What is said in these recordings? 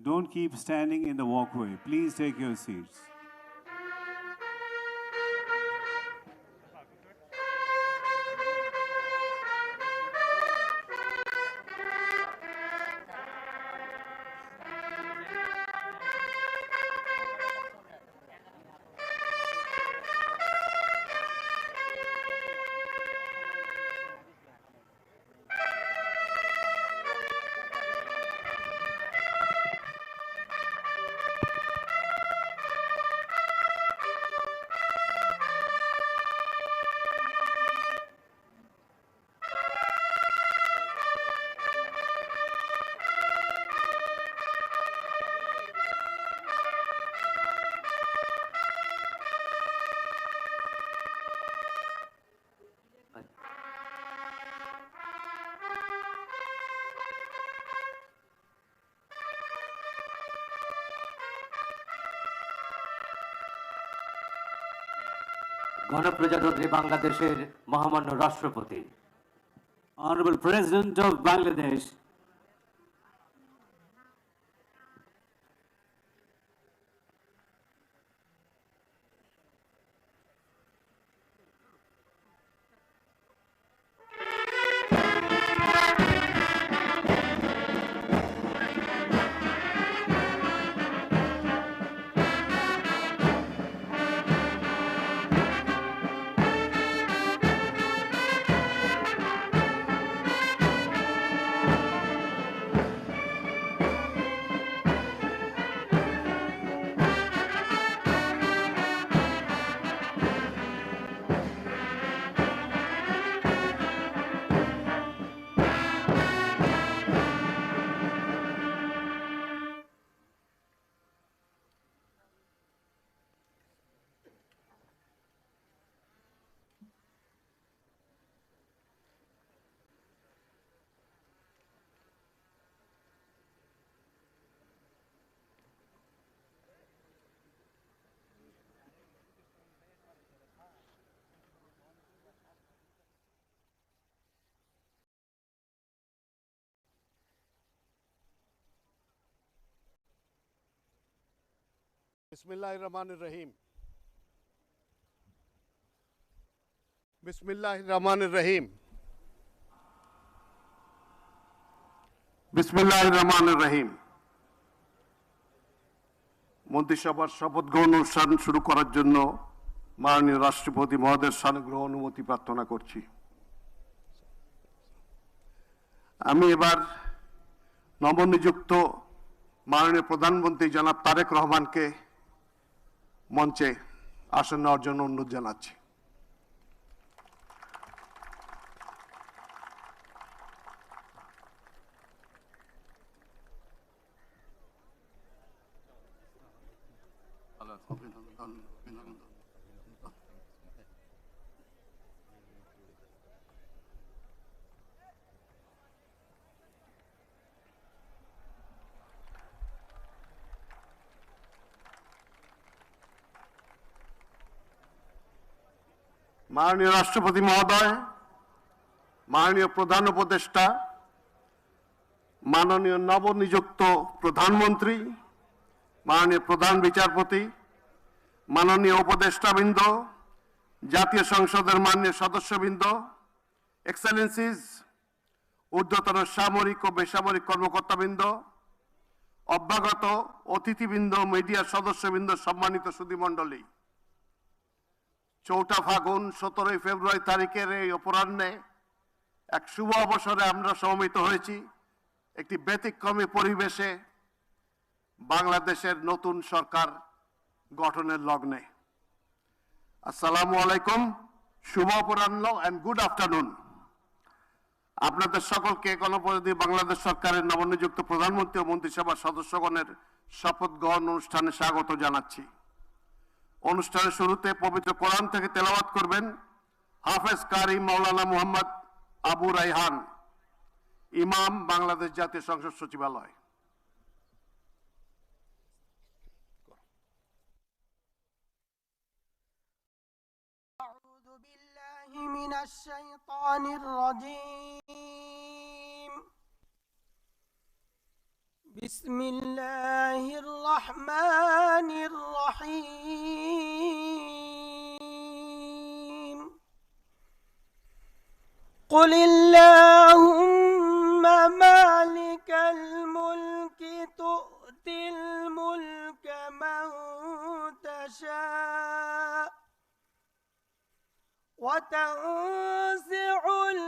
Don't keep standing in the walkway. Please take your seats. গণপ্রজাতন্ত্রী বাংলাদেশের মহামান্য রাষ্ট্রপতি। অনারেবল প্রেসিডেন্ট অফ বাংলাদেশ বিসমিল্লাহ রহমান রহিম বিসমিল্লাহ রহমান রহিম বিসমিল্লাহ রহমান রহিম মন্ত্রিসভার শপথ গ্রহণ অনুষ্ঠান শুরু করার জন্য মাননীয় রাষ্ট্রপতি মহোদয়ের সানুগ্রহ অনুমতি প্রার্থনা করছি। আমি এবার নবনিযুক্ত মাননীয় প্রধানমন্ত্রী জনাব তারেক রহমানকে মঞ্চে আসন নেওয়ার জন্য অনুরোধ জানাচ্ছি। মাননীয় রাষ্ট্রপতি মহোদয়, মাননীয় প্রধান উপদেষ্টা, মাননীয় নবনিযুক্ত প্রধানমন্ত্রী, মাননীয় প্রধান বিচারপতি, মাননীয় উপদেষ্টাবৃন্দ, জাতীয় সংসদের মাননীয় সদস্যবৃন্দ, এক্সেলেন্সিস, ঊর্ধ্বতন সামরিক ও বেসামরিক কর্মকর্তাবৃন্দ অভ্যাগত অতিথিবৃন্দ, মিডিয়ার সদস্যবৃন্দ, সম্মানিত সুধীমণ্ডলী চৌঠা ফাগুন, সতেরোই ফেব্রুয়ারি তারিখের এই অপরাহ্নে এক শুভ অবসরে আমরা সমবেত হয়েছি। একটি ব্যতিক্রমী পরিবেশে বাংলাদেশের নতুন সরকার গঠনের লগ্নে। আসসালামু আলাইকুম, শুভ অপরাহ্ন অ্যান্ড গুড আফটারনুন আপনাদের সকলকে গণপ্রজাতন্ত্রী বাংলাদেশ সরকারের নবনিযুক্ত প্রধানমন্ত্রী ও মন্ত্রিসভার সদস্যগণের শপথ গ্রহণ অনুষ্ঠানে স্বাগত জানাচ্ছি। অনুষ্ঠানের শুরুতে পবিত্র কোরআন থেকে তেলাওয়াত করবেন হাফেজ কারি মাওলানা মুহাম্মদ আবু রাইহান ইমাম বাংলাদেশ জাতীয় সংসদ সচিবালয় أعوذ بالله من الشيطان الرجيم بسم الله الرحمن الرحيم. قل اللهم مالك الملك تؤتي الملك من تشاء وتنزع الملك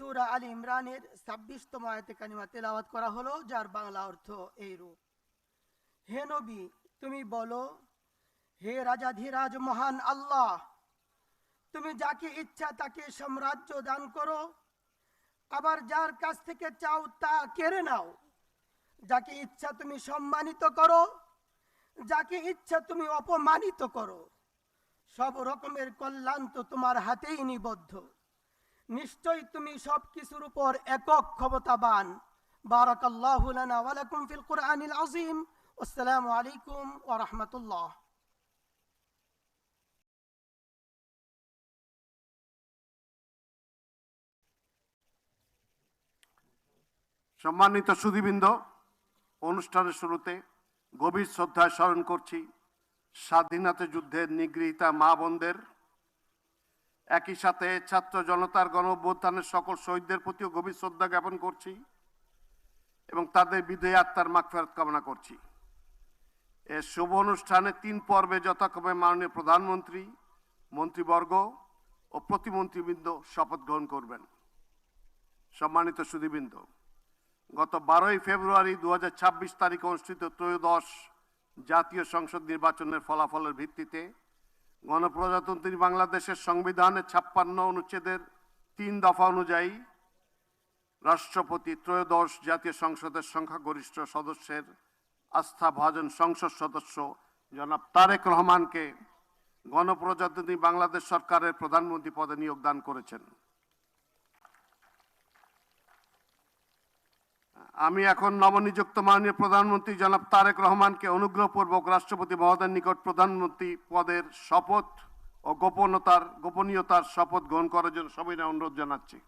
সূরা আল ইমরানের ছাব্বিশতম আয়াতে কানিমা তেলাওয়াত করা হলো, যার বাংলা অর্থ এইরূপ। হে নবী, তুমি বলো, হে রাজাধিরাজ মহান আল্লাহ, তুমি যাকে ইচ্ছা তাকে সাম্রাজ্য দান করো, আবার যার কাছ থেকে চাও তা কেড়ে নাও। যাকে ইচ্ছা তুমি সম্মানিত করো, যাকে ইচ্ছা তুমি অপমানিত করো। সব রকমের কল্যাণ তো তোমার হাতেই নিবদ্ধ। নিশ্চয় তুমি সব কিছুর উপর একক ক্ষমতাবান। বারাকাল্লাহু লানা ওয়া লাকুম ফিল কুরআনিল আযীম। আসসালামু আলাইকুম ওয়া রাহমাতুল্লাহ। সম্মানিত সুধীবৃন্দ, অনুষ্ঠানের শুরুতে গভীর শ্রদ্ধায় স্মরণ করছি স্বাধীনতা যুদ্ধের নিগৃহীতা মা বোনদের একই সাথে ছাত্র জনতার গণ সকল শহীদদের প্রতিও গভীর শ্রদ্ধা জ্ঞাপন করছি এবং তাদের বিদেয় আত্মার মাগফেরত কামনা করছি। এ শুভ অনুষ্ঠানে তিন পর্বে যথাক্রমে মাননীয় প্রধানমন্ত্রী, মন্ত্রীবর্গ ও প্রতিমন্ত্রীবৃন্দ শপথ গ্রহণ করবেন। সম্মানিত সুধীবৃন্দ, গত বারোই ফেব্রুয়ারি দু হাজার ছাব্বিশ তারিখে অনুষ্ঠিত ত্রয়োদশ জাতীয় সংসদ নির্বাচনের ফলাফলের ভিত্তিতে গণপ্রজাতন্ত্রী বাংলাদেশের সংবিধানের ছাপ্পান্ন অনুচ্ছেদের তিন দফা অনুযায়ী রাষ্ট্রপতি ত্রয়োদশ জাতীয় সংসদের সংখ্যাগরিষ্ঠ সদস্যের আস্থা ভাজন সংসদ সদস্য জনাব তারেক রহমানকে গণপ্রজাতন্ত্রী বাংলাদেশ সরকারের প্রধানমন্ত্রী পদে নিয়োগদান করেছেন। আমি এখন নবনিযুক্ত মাননীয় প্রধানমন্ত্রী জনাব তারেক রহমানকে অনুগ্রহপূর্বক রাষ্ট্রপতি মহোদয়ের নিকট প্রধানমন্ত্রী পদের শপথ ও গোপনতার, গোপনীয়তার শপথ গ্রহণ করার জন্য সবাই অনুরোধ জানাচ্ছি।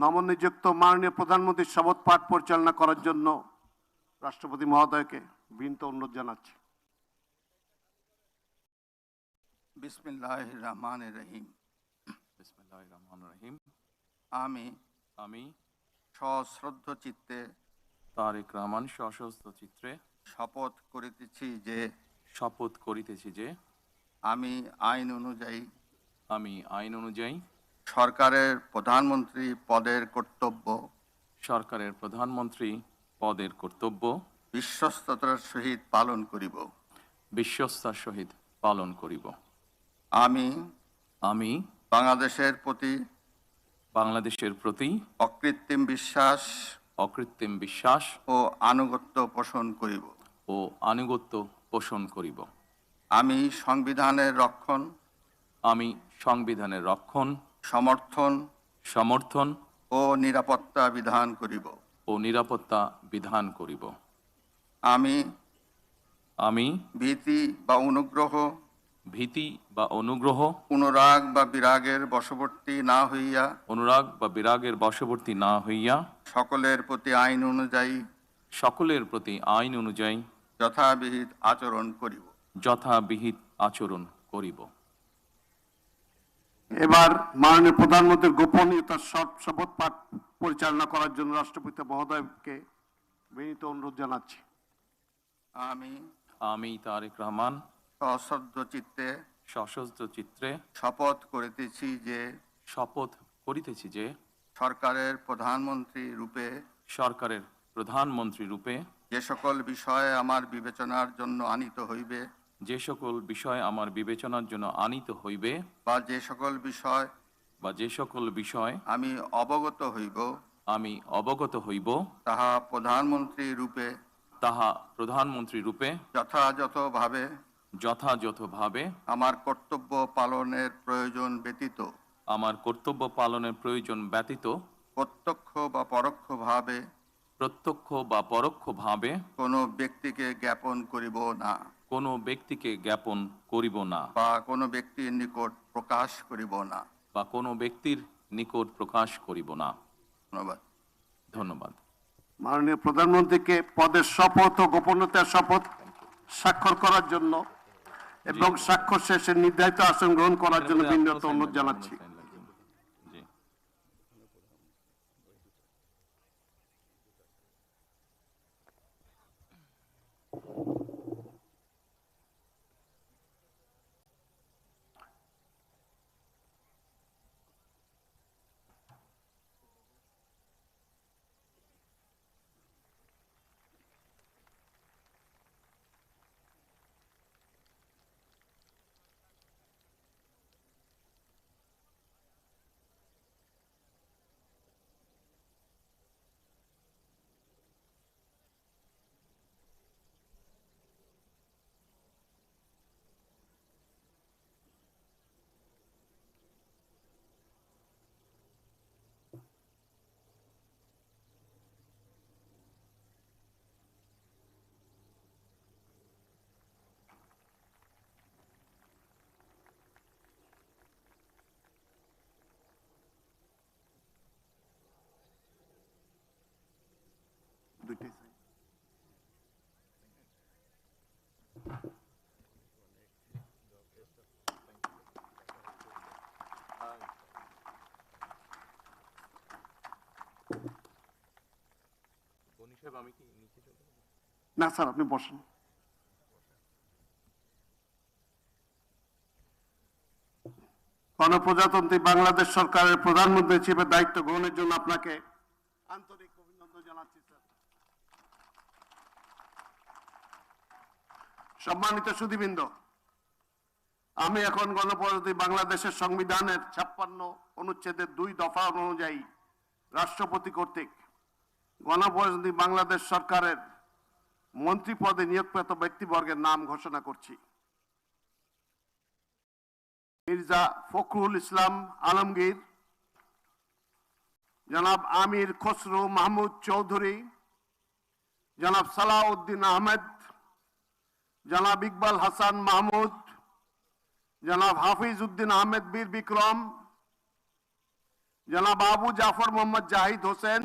নবনিযুক্ত মাননীয় প্রধানমন্ত্রীর শপথ পাঠ পরিচালনা করার জন্য রাষ্ট্রপতি মহোদয়কে বিনীত অনুরোধ জানাচ্ছি। বিসমিল্লাহ রহমান রহিম। বিসমিল্লাহ রহমান রহিম। আমি আমি সশ্রদ্ধ চিত্তে তারেক রহমান সশস্ত্র চিত্রে শপথ করিতেছি যে শপথ করিতেছি যে আমি আইন অনুযায়ী আমি আইন অনুযায়ী সরকারের প্রধানমন্ত্রী পদের কর্তব্য? সরকারের প্রধানমন্ত্রী পদের কর্তব্য? বিশ্বস্ততার সহিত পালন করিব। বিশ্বস্তার সহিত পালন করিব। আমি আমি বাংলাদেশের প্রতি বাংলাদেশের প্রতি অকৃত্রিম বিশ্বাস অকৃত্রিম বিশ্বাস ও আনুগত্য পোষণ করিব। ও আনুগত্য পোষণ করিব। আমি সংবিধানের রক্ষণ। আমি সংবিধানের রক্ষণ। সমর্থন সমর্থন ও নিরাপত্তা বিধান করিব। ও নিরাপত্তা বিধান করিব। আমি আমি ভীতি বা অনুগ্রহ ভীতি বা অনুগ্রহ অনুরাগ বা বিরাগের বশবর্তী না হইয়া অনুরাগ বা বিরাগের বশবর্তী না হইয়া সকলের প্রতি আইন অনুযায়ী সকলের প্রতি আইন অনুযায়ী যথাবিহিত আচরণ করিব। যথাবিহিত আচরণ করিব। এবার মাননীয় প্রধানমন্ত্রীর গোপনীয়তার শপ- শপথ পাঠ পরিচালনা করার জন্য রাষ্ট্রপতি মহোদয়কে বিনীত অনুরোধ জানাচ্ছি। আমি আমি তারেক রহমান সশ্রদ্ধ চিত্তে সশস্ত্র চিত্রে শপথ করিতেছি যে শপথ করিতেছি যে সরকারের প্রধানমন্ত্রী রূপে সরকারের প্রধানমন্ত্রী রূপে যে সকল বিষয়ে আমার বিবেচনার জন্য আনিত হইবে যে সকল বিষয় আমার বিবেচনার জন্য আনিত হইবে বা যে সকল বিষয় বা যে সকল বিষয় আমি অবগত হইব আমি অবগত হইব তাহা প্রধানমন্ত্রী রূপে তাহা প্রধানমন্ত্রী রূপে যথাযথভাবে যথাযথভাবে আমার কর্তব্য পালনের প্রয়োজন ব্যতীত আমার কর্তব্য পালনের প্রয়োজন ব্যতীত প্রত্যক্ষ বা পরোক্ষভাবে প্রত্যক্ষ বা পরোক্ষভাবে কোনো ব্যক্তিকে জ্ঞাপন করিব না। কোনো ব্যক্তিকে জ্ঞাপন করিব না। বা কোনো ব্যক্তির নিকট প্রকাশ করিব না। বা কোনো ব্যক্তির নিকট প্রকাশ করিব না। ধন্যবাদ। ধন্যবাদ। মাননীয় প্রধানমন্ত্রীকে পদের শপথ ও গোপনীয়তার শপথ স্বাক্ষর করার জন্য এবং স্বাক্ষর শেষে নির্ধারিত আসন গ্রহণ করার জন্য বিনীত অনুরোধ জানাচ্ছি। না, স্যার, আপনি বসেন। গণপ্রজাতন্ত্রী বাংলাদেশ সরকারের প্রধানমন্ত্রী হিসেবে দায়িত্ব গ্রহণের জন্য আপনাকে আন্তরিক অভিনন্দন জানাচ্ছি, স্যার। সম্মানিত সুধীবৃন্দ, আমি এখন গণপ্রজাতন্ত্রী বাংলাদেশের সংবিধানের ছাপ্পান্ন অনুচ্ছেদের দুই দফা অনুযায়ী রাষ্ট্রপতি কর্তৃক গণপ্রজাতন্ত্রী বাংলাদেশ সরকারের মন্ত্রী পদে নিয়োগপ্রাপ্ত ব্যক্তিবর্গের নাম ঘোষণা করছি। মির্জা ফখরুল ইসলাম আলমগীর, জনাব আমির খসরু মাহমুদ চৌধুরী, জনাব সালাউদ্দিন আহমেদ জনাব ইকবাল হাসান মাহমুদ, জনাব হাফিজ উদ্দিন আহমেদ বীর বিক্রম, জনাব আবু জাফর মোহাম্মদ জাহিদ হোসেন,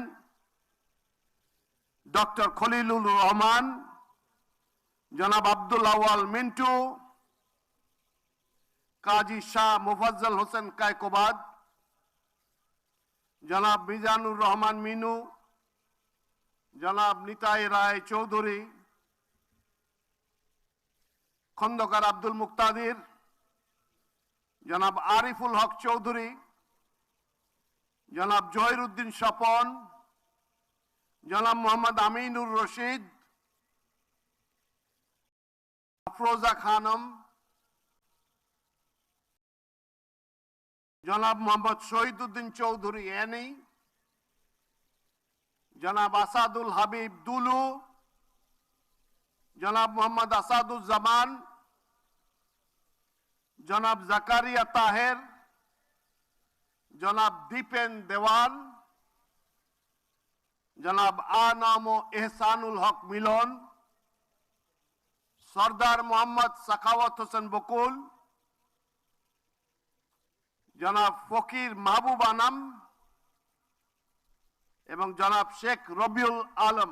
ডক্টর খলিলুর রহমান, জনাব আব্দুল আওয়াল মিন্টু, কাজী শাহ মুফাজ্জল হোসেন কায়কোবাদ, জনাব মিজানুর রহমান মিনু, জনাব নিতাই রায় চৌধুরী খন্দকার আব্দুল মুক্তাদির, জনাব আরিফুল হক চৌধুরী, জনাব জহির উদ্দিন স্বপন, জনাব মোহাম্মদ আমিনুর রশিদ, আফরোজা খানম, জনাব মোহাম্মদ শহীদ উদ্দিন চৌধুরী এনি জনাব আসাদুল হাবিব দুলু জনাব মোহাম্মদ আসাদুজ্জামান, জনাব জাকারিয়া তাহের, জনাব দীপেন দেওয়ান, জনাব আনাম এহসানুল হক মিলন, সর্দার মোহাম্মদ সাখাওয়াত হোসেন বকুল, জনাব ফকির মাহবুব আনাম এবং জনাব শেখ রবিউল আলম।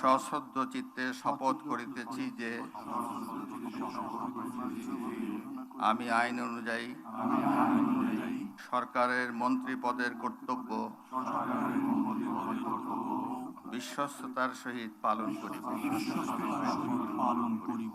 সশ্রদ্ধ চিত্তে শপথ করিতেছি যে আমি আইন অনুযায়ী সরকারের মন্ত্রী পদের কর্তব্য বিশ্বস্ততার সহিত পালন করিব।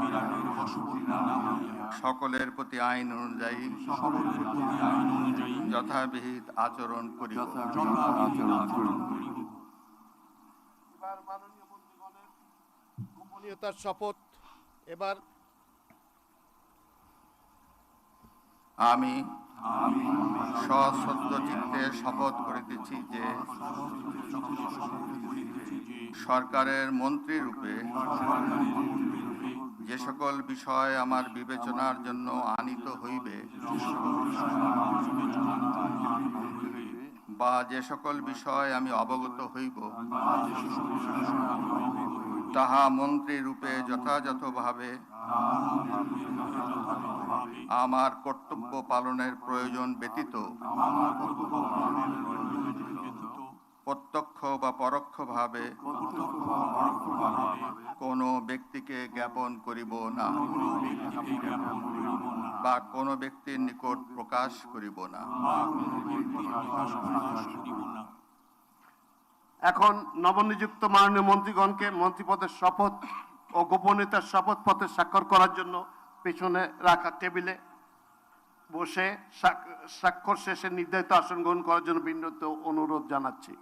সকলের প্রতি আইন অনুযায়ী যথাবিহিত আচরণ মন্ত্রীগণের গোপনীয়তার শপথ। এবার আমি সশ্রদ্ধ চিত্তে শপথ করিতেছি যে সরকারের মন্ত্রী রূপে যে সকল বিষয় আমার বিবেচনার জন্য আনিত হইবে, বা যে সকল বিষয় আমি অবগত হইব, তাহা মন্ত্রী রূপে যথাযথভাবে আমার কর্তব্য পালনের প্রয়োজন ব্যতীত প্রত্যক্ষ বা পরোক্ষভাবে কোনো ব্যক্তিকে জ্ঞাপন করিব না বা কোনো ব্যক্তির নিকট প্রকাশ করিব না। এখন নবনিযুক্ত মাননীয় মন্ত্রীগণকে মন্ত্রীপদের শপথ ও গোপনীয়তার শপথ পথে স্বাক্ষর করার জন্য পেছনে রাখা টেবিলে বসে স্বাক- স্বাক্ষর শেষে নির্ধারিত আসন গ্রহণ করার জন্য বিনীত অনুরোধ জানাচ্ছি।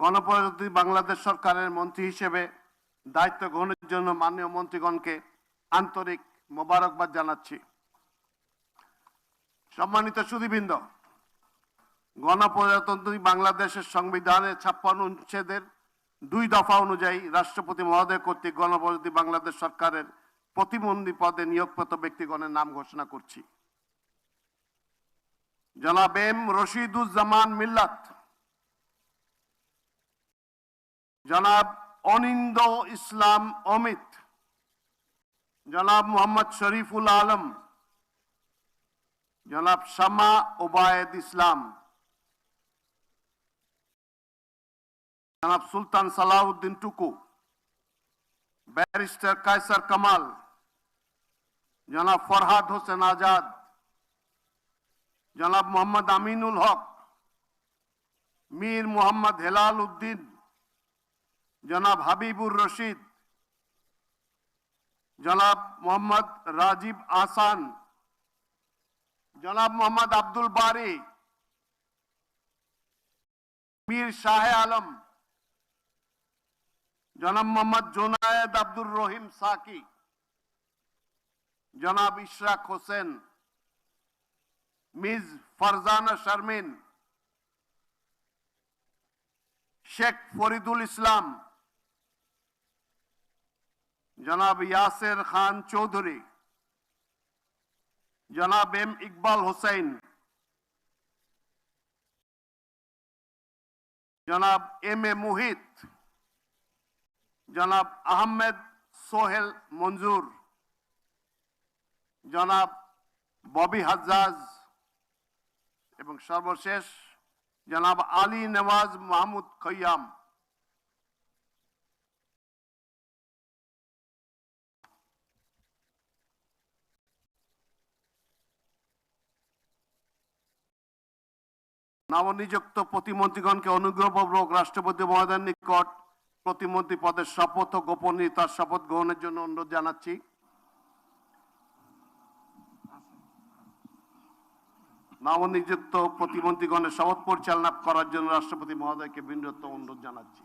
গণপ্রজাতন্ত্রী বাংলাদেশ সরকারের মন্ত্রী হিসেবে দায়িত্ব গ্রহণের জন্য মাননীয় মন্ত্রীগণকে আন্তরিক মোবারকবাদ জানাচ্ছি। সম্মানিত সুদীবৃন্দ গণপ্রজাতন্ত্রী বাংলাদেশের সংবিধানের ছাপ্পান্ন অনুচ্ছেদের দুই দফা অনুযায়ী রাষ্ট্রপতি মহোদয় কর্তৃক গণপ্রজাতন্ত্রী বাংলাদেশ সরকারের প্রতিবন্ধী পদে নিয়োগপ্রাপ্ত ব্যক্তিগণের নাম ঘোষণা করছি। জনাব এম রশিদুজ্জামান মিল্লাত জনাব অনিন্দ ইসলাম অমিত, জনাব মোহাম্মদ শরীফুল আলম, জনাব শামা ওবায়দ ইসলাম, জনাব সুলতান সালাউদ্দিন টুকু, ব্যারিস্টার কায়সার কামাল, জনাব ফরহাদ হোসেন আজাদ, জনাব মোহাম্মদ আমিনুল হক, মীর মোহাম্মদ হেলাল উদ্দিন জনাব হাবিবুর রশিদ, জনাব মোহাম্মদ রাজীব আসান জনাব মোহাম্মদ আব্দুল বারি, মীর শাহ আলম, জনাব মোহাম্মদ জোনায়েদ আব্দুর রহিম সাকি, জনাব ইশরাক হোসেন, মিস ফারজানা শারমিন, শেখ ফরিদুল ইসলাম জনাব ইয়াসের খান চৌধুরী, জনাব এম ইকবাল হোসেন, জনাব এম এ মুহিত, জনাব আহমেদ সোহেল মঞ্জুর, জনাব ববি হাজ্জাজ এবং সর্বশেষ জনাব আলী নওয়াজ মাহমুদ খৈয়াম। নবনিযুক্ত প্রতিমন্ত্রীগণকে অনুগ্রহপূর্বক রাষ্ট্রপতি মহোদয়ের নিকট প্রতিমন্ত্রী পদের শপথ ও গোপনীয়তার শপথ গ্রহণের জন্য অনুরোধ জানাচ্ছি। নবনিযুক্ত প্রতিমন্ত্রীগণের শপথ পরিচালনা করার জন্য রাষ্ট্রপতি মহোদয়কে বিনীত অনুরোধ জানাচ্ছি।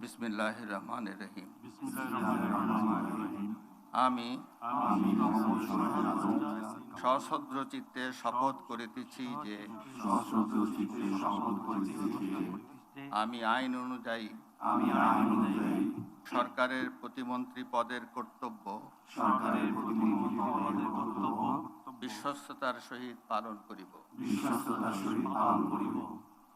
বিসমিল্লাহ রহমান রহিম। আমি সশ্রদ্র চিত্তে শপথ করিতেছি যে আমি আইন অনুযায়ী সরকারের প্রতিমন্ত্রী পদের কর্তব্য বিশ্বস্ততার সহিত পালন করিব।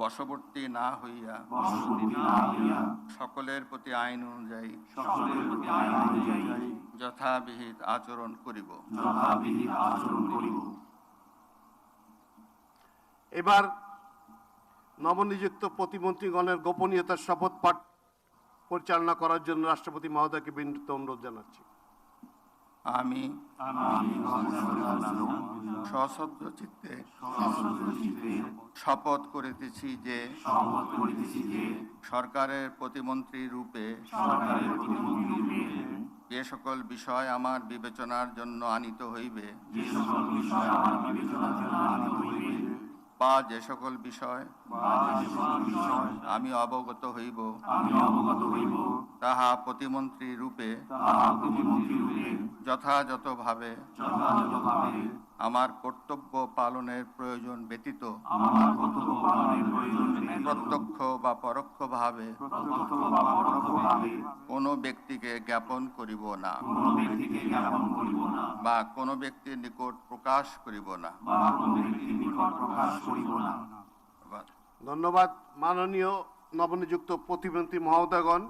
বশবর্তী না হইয়া সকলের প্রতি আইন অনুযায়ী যথাবিহিত আচরণ করিব। এবার নবনিযুক্ত প্রতিমন্ত্রীগণের গোপনীয়তার শপথ পাঠ পরিচালনা করার জন্য রাষ্ট্রপতি মহোদয়কে বিনীত অনুরোধ জানাচ্ছি। আমি সশব্দ চিত্তে শপথ করিতেছি যে সরকারের প্রতিমন্ত্রী রূপে যে সকল বিষয় আমার বিবেচনার জন্য আনিত হইবে বা যে সকল বিষয় আমি অবগত হইব তাহা প্রতিমন্ত্রী রূপে যথাযথভাবে আমার কর্তব্য পালনের প্রয়োজন ব্যতীত প্রত্যক্ষ বা পরোক্ষভাবে কোনো ব্যক্তিকে জ্ঞাপন করিব না। বা কোনো ব্যক্তির নিকট প্রকাশ করিব না। ধন্যবাদ। ধন্যবাদ। মাননীয় নবনিযুক্ত প্রতিমন্ত্রী মহোদয়গণ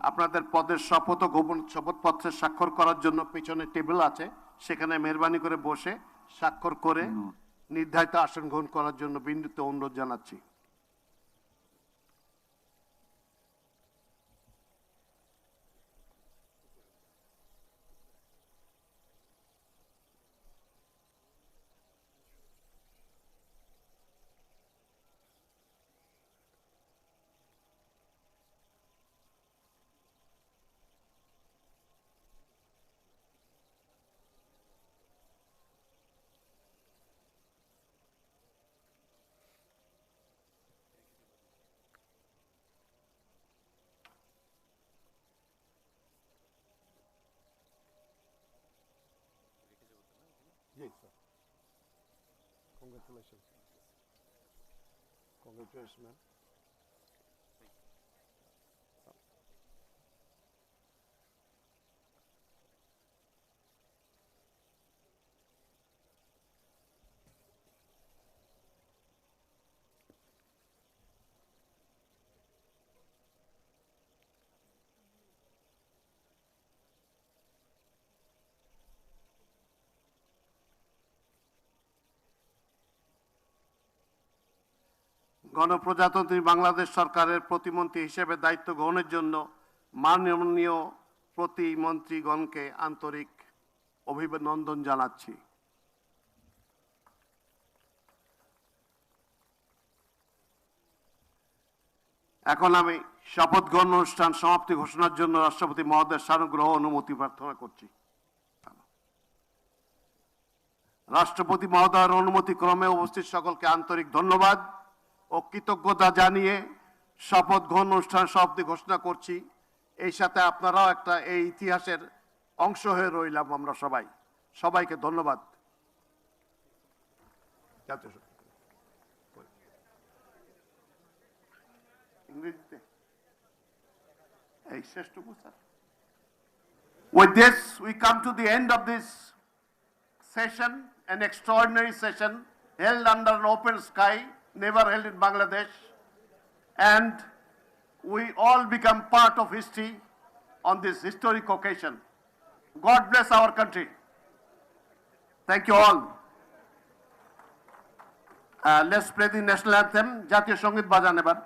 আপনাদের পদের শপথ ও গোপন শপথপত্রে স্বাক্ষর করার জন্য পেছনে টেবিল আছে সেখানে মেহরবানি করে বসে স্বাক্ষর করে নির্ধারিত আসন গ্রহণ করার জন্য বিন্দুতে অনুরোধ জানাচ্ছি। Congratulations. Congratulations, man. গণপ্রজাতন্ত্রী বাংলাদেশ সরকারের প্রতিমন্ত্রী হিসেবে দায়িত্ব গ্রহণের জন্য মাননীয় প্রতিমন্ত্রীগণকে আন্তরিক অভিনন্দন জানাচ্ছি। এখন আমি শপথ গ্রহণ অনুষ্ঠান সমাপ্তি ঘোষণার জন্য রাষ্ট্রপতি মহোদয়ের সানুগ্রহ অনুমতি প্রার্থনা করছি। রাষ্ট্রপতি মহোদয়ের অনুমতি ক্রমে উপস্থিত সকলকে আন্তরিক ধন্যবাদ। ও কৃতজ্ঞতা জানিয়ে শপথ গ্রহণ অনুষ্ঠান সমাপ্তি ঘোষণা করছি। এই সাথে আপনারাও একটা এই ইতিহাসের অংশ হয়ে রইলাম আমরা সবাই। সবাইকে ধন্যবাদ। এই With this, we come to the end of this session, an extraordinary session held under an open sky, never held in Bangladesh. And we all become part of history on this historic occasion. God bless our country. Thank you all. Uh, let's play the national anthem. Jatiya Songit Bajan.